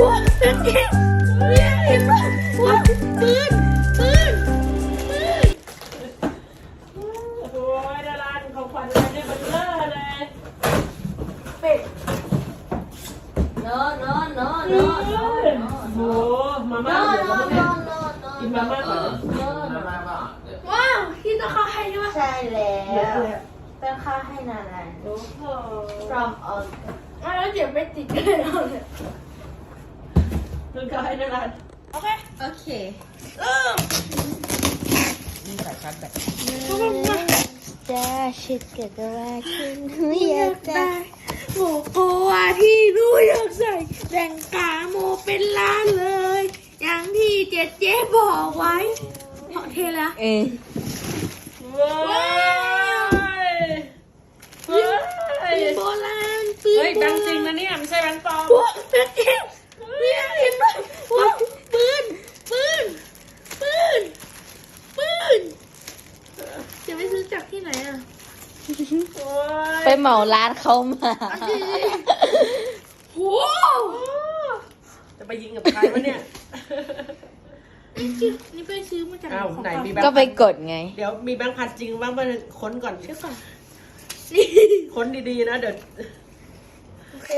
หัวกางเกงเนี่ยเห็นปะหัวปืนปืนปืนโอ้ยดาราของขวัญอะไรเนี่ยมันเลอะเลยเป็ด No, no, no, โอ้ no, ย no, โห no. มา No, ม่าเดี๋ยว no, เราเนี่ย no, no, no. กินมาม่าก่อน No, มา no. ม่าเปล่าเดี๋ยวว้าวที่ต้องเข้าให้ใช่ปะใช่แล้เยอะวเลยอะเป็นค่าให้นานโอ้โห from us อะแล้วเดี๋ยวไม่ติดเลยเอาเลย เพิ่งเข้าให้ดาราโอเค โอเคเออนี่สายชาร์จแบตจะชิดกับว่าฉันอยากจะหมูโกวาที่หนูอยากใส่แต่งกาโมเป็นล้านเลย อย่างที่เจ๊เจ๊บอกไว้เพราะเทแล้วเออว้ายเฮ้ยโบราณปืนเฮ้ยแบงค์จริงนะเนี่ยไม่ใช่แบงค์ปลอม หัวกางเกงเนี่ยเห็นปะหัวปืนปืนปืนปืนจะไปซื้อจากที่ไหนอะ โอ้ย ไป เหมาร้านเขามาโหจะไปยิงกับใครวะเนี่ย นี่ไปซื้อมาจากอ้าวของไหนฝากมีแบงค์ ก็ไปกดไง เดี๋ยวมีแบงค์พันจริงบ้างป่ะค้นก่อนเดี๋ยวก่อนนี่ค้นดีๆนะเดี๋ยวโอเค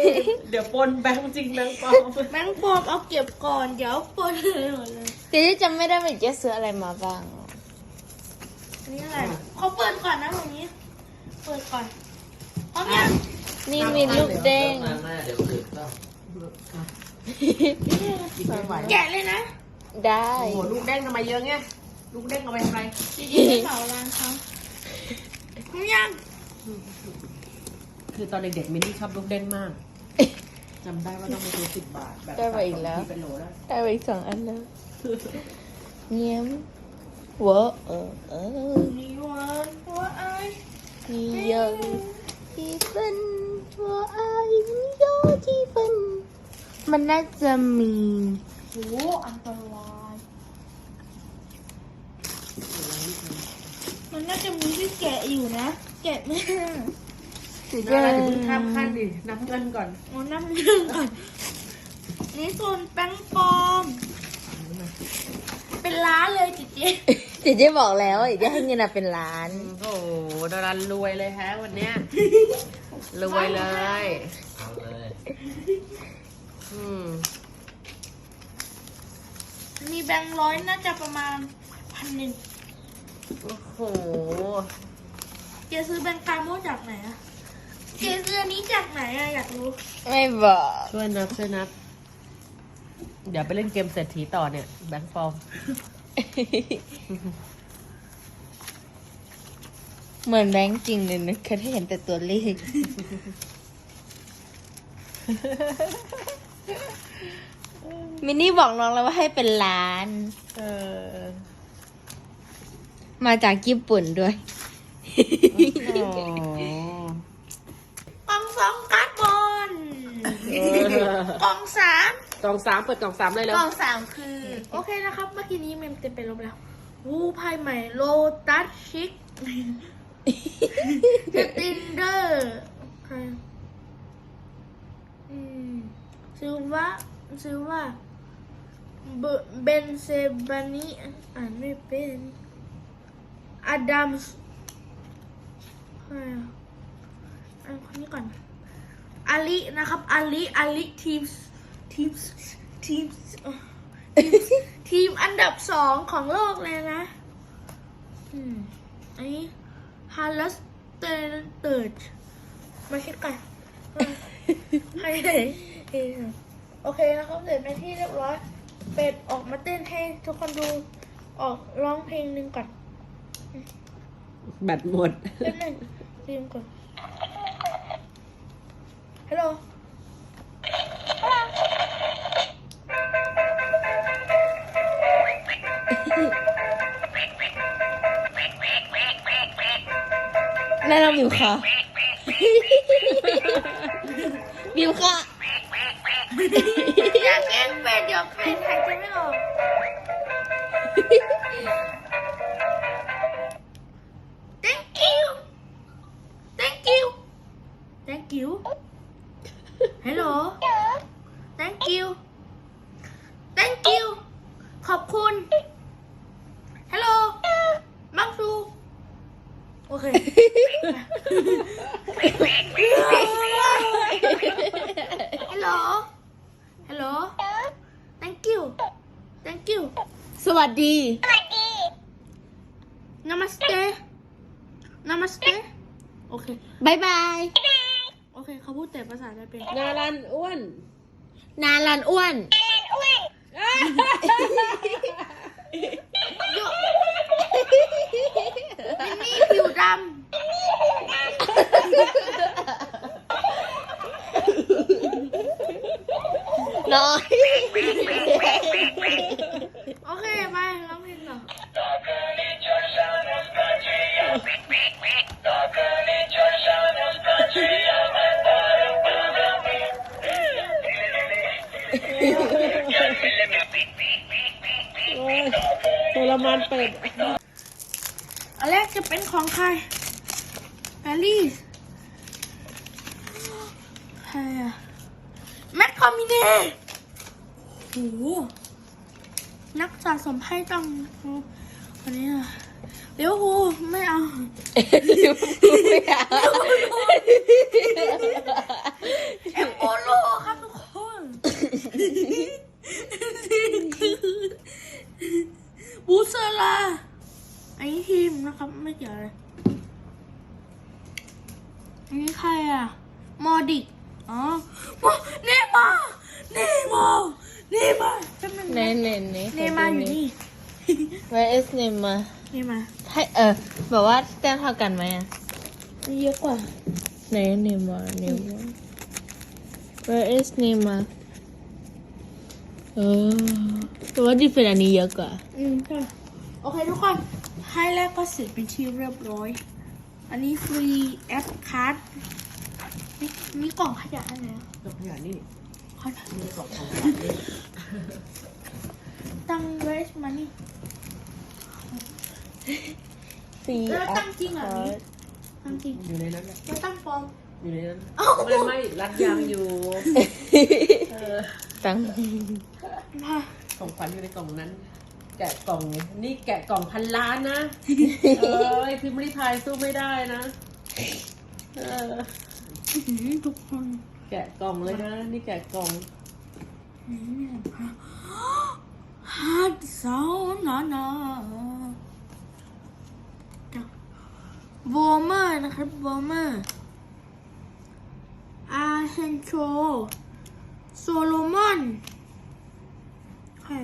เดี๋ยวปนแบงค์จริงแบงค์ปลอมแมงปลอมเอาเก็บก่อน เดี๋ยวปนเลยหมดเลย เดี๋ยวจำไม่ได้ว่าเจะซื้ออะไรมาบ้าง อันนี้อะไรเขาเปิดก่อนนะตรงนี้ เปิดก่อนพร้อมยัง นี่มีลูกเด้งมาม่าเดี๋ยวดึกต้องกินไม่ไหวแกะเลยนะ ได้โอ้โหลูกเด้งทำไมเยอะไงลูกเด้งเอาไปทำไมจริงๆเป็นเสาร้านเขาพร้อมยังคือตอนเด็กๆมินนี่ชอบลูกเด้งมากจำได้ว่าต้องไปซื้อสิบบาทแบบได้ไปอีกแล้ว ที่เป็นโหลแล้วได้ไปอีกสองอันแล้วเงี้ยมเวอเออเออ มีวันว่าไอมีเยอะ ที่เป็นว่าไอ้มีเยอะที่เป็นมันน่าจะมีโหอันตรายมันน่าจะมีที่แกะอยู่นะ แกะไม่ได้สีเดี๋ยวเราจะเพิ่งข้ามขั้นดินับเงินก่อนโอ้น้ำเรื่องก่อนนี่ส่วนแป้งปลอม เป็นร้านเลยจิเจ๊ เจ๊เจ๊บอกแล้วอีกจะให้เงินอะเป็นล้าน โอ้โหดารารวยเลยแฮะวันเนี้ยรวยเลย เอาเลยอืมมีแบงค์ร้อยน่าจะประมาณพันหนึ่งโอ้โหเจ๊ซื้อแบงค์กาโมจากไหนอะเจ๊ซื้ออันนี้จากไหนอะอยากรู้ ไม่บอก ช่วยนับช่วยนับ เดี๋ยวไปเล่นเกมเศรษฐีต่อเนี่ย แบงค์ปลอม เหมือนแบงค์จริงเลยนะแค่ที่เห็นแต่ตัวเลขมินนี่บอกน้องแล้วว่าให้เป็นล้าน เออ มาจากญี่ปุ่นด้วยโอ้กล่องสองการ์ดบอล กล่องสามกล่องสามเปิดกล่องสามเลยแล้วกล่องสามคือ โอเคนะครับ เมื่อกี้นี้เมมเต็มไปลบแล้ววูไพ่ใหม่โลตัสชิกเดตินเดอร์ใครอืมซื้อว่าซื้อว่าเบเบนเซบานีอ่านไม่เป็นอดัมส์ใครอะอ่านคนนี้ก่อน อาลินะครับอาลิอาลิทีมทีมทีมทีมอันดับสองของโลกเลยนะอืมอันนี้ฮาร์ลสเตเติร์ดมาคิดกันว่าให้ไหนเองโอเคนะครับเสร็จเป็นที่เรียบร้อย เป็ดออกมาเต้นให้ทุกคนดูออกร้องเพลงหนึ่งก่อนแบตหมดเล่นหนึ่งทีมก่อน ฮัลโหลแนะนำบิวค่ะบิวค่ะอยากเล่นเป็ดเดี๋ยวเป็ดหายใจไม่ออก สวัสดี namaste namaste โอเคบายบาย โอเค เขาพูดแต่ภาษาไทยเป็น นารันอ้วนนาลันอ้วน มินนี่ผิวดน้อย รมานเป็ดอันแรกจะเป็นของใครแปรีสใครอะแมคคอมิเน่โอ้โหนักสะสมไพ่ต้องอันนี้อะเดี๋ยวโหไม่เอาไม่เอาเอ็มโบโลครับทุกคน บูเซอลาอันนี้ทีมนะครับ ไม่เกี่ยวเลยอันนี้ใครอะ มอดิก อ๋อมอเนมาร์เนมาร์เนมาร์แป๊บนึงเนนะเนเนเนมาร์อยู่นี่ Where is Neymar เนมาร์ให้เออบอกว่าแต้มเท่ากันไหมอะนี่เยอะกว่าไหน Neymar Neymar Where is Neymar เออแต่ว่าดีเฟนอันนี้เยอะกว่า อืมค่ะโอเคทุกคนให้แรกก็เสร็จเป็นที่เรียบร้อย อันนี้ฟรีแอปคัทมีมีกล่องขยะอะไรอะดอกขยะนี่ขยะมีกล่องของขวัญนี่ตังเวสมานี่ C แล้วตั้งจริงเหรอนี่ตั้งจริงอยู่ในนั้นแหละแล้วตั้งปลอม อยู่ในนั้นไม่ไม่รัดยางอยู่ เออ ตั้งค่ะ ของขวัญอยู่ในกล่องนั้น แกะกล่องนี่แกะกล่องพันล้านนะ เออไอพิมพ์ริพายสู้ไม่ได้นะ เอออื้อหือทุกคนแกะกล่องเลยนะ นี่แกะกล่องนี่ค่ะฮาร์ดซาวนานาวอร์เมอร์นะครับวอร์เมอร์อาเซนโชโซโลมอน ใคร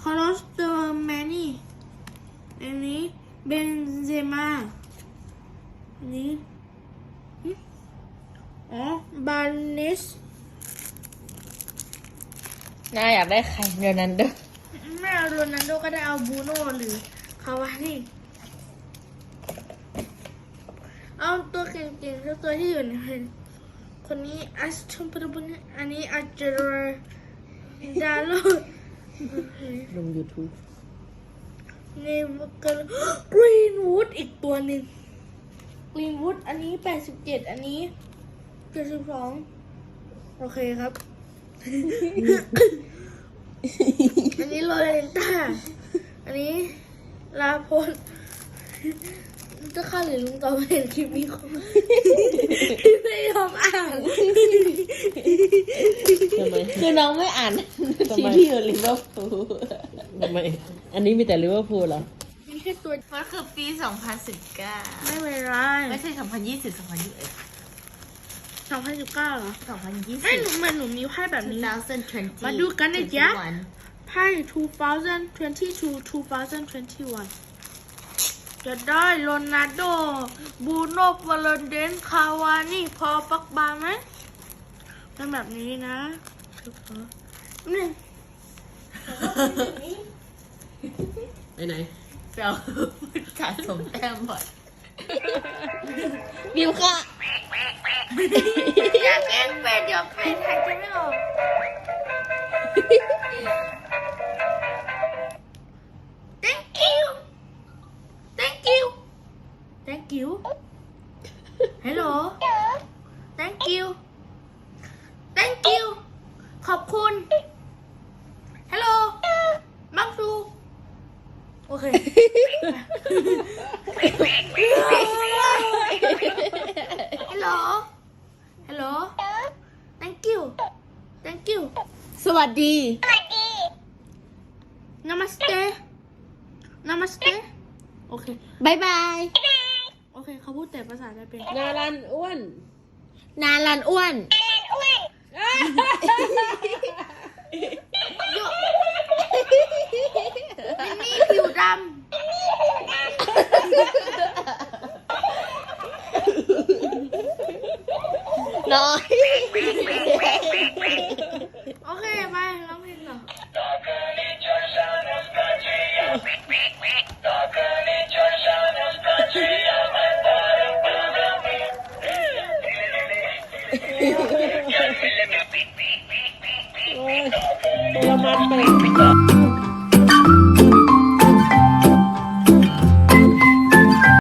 คาร์ลอสเตอร์แมนี่อันนี้เบนเซมาอันนี้หึอ๋อบาเนสน่าอยากได้ใครเดี๋ยวนั้นเด้อไม่เอาโรนัลโดก็ได้เอาบรูโน่หรือคาวานี่เอาตัวเก่งๆทุกตัวที่อยู่ในคนนี้อัสชมปรบุญอันนี้อัจเจรดาโล ลง YouTube เนวเกอร์กรีนวูดอีกตัวหนึ่งกรีนวูดอันนี้87อันนี้72โอเคครับ อันนี้โรเลนต้า อันนี้ลาโพล จะเข้าหรือลุงต่อไปเห็นคลิปนี้เขาไม่ยอมอ่านทำไมคือน้องไม่อ่านทำทีไมที่อยู่ลิเวอร์พูลทำไมอันนี้มีแต่ลิเวอร์พูลเหรอมีแค่ตัวมันคือปี 2019 ไม่เป็นไรไม่ใช่ 2020 2021 2019เหรอ2020ไม่หนูเหมือนหนูมีไพ่แบบนี้ 2020 มาดูกันนะจ๊ะ21ไพ่2022 2021 จะได้โรนัลโด บูโน่วาเลนเดน คาวานี่ พอปักบาไหมเป็นแบบนี้นะนี่ไปไหนเปล่าสะสมแต้มบ่อยบิวค่ะอยากเล่นเป็นเดี๋ยวเป็นหายใจไม่ออก โอเคฮัลโหลฮัลโหล Thank you Thank you สวัสดี สวัสดี Namaste Namaste โอเค บายบาย โอเค เขาพูดแต่ภาษาไทยเป็นนารันอ้วน นารันอ้วน อ้วน มินนี่ผิวดน้อยำโอเคไปร้องเพลงต่อ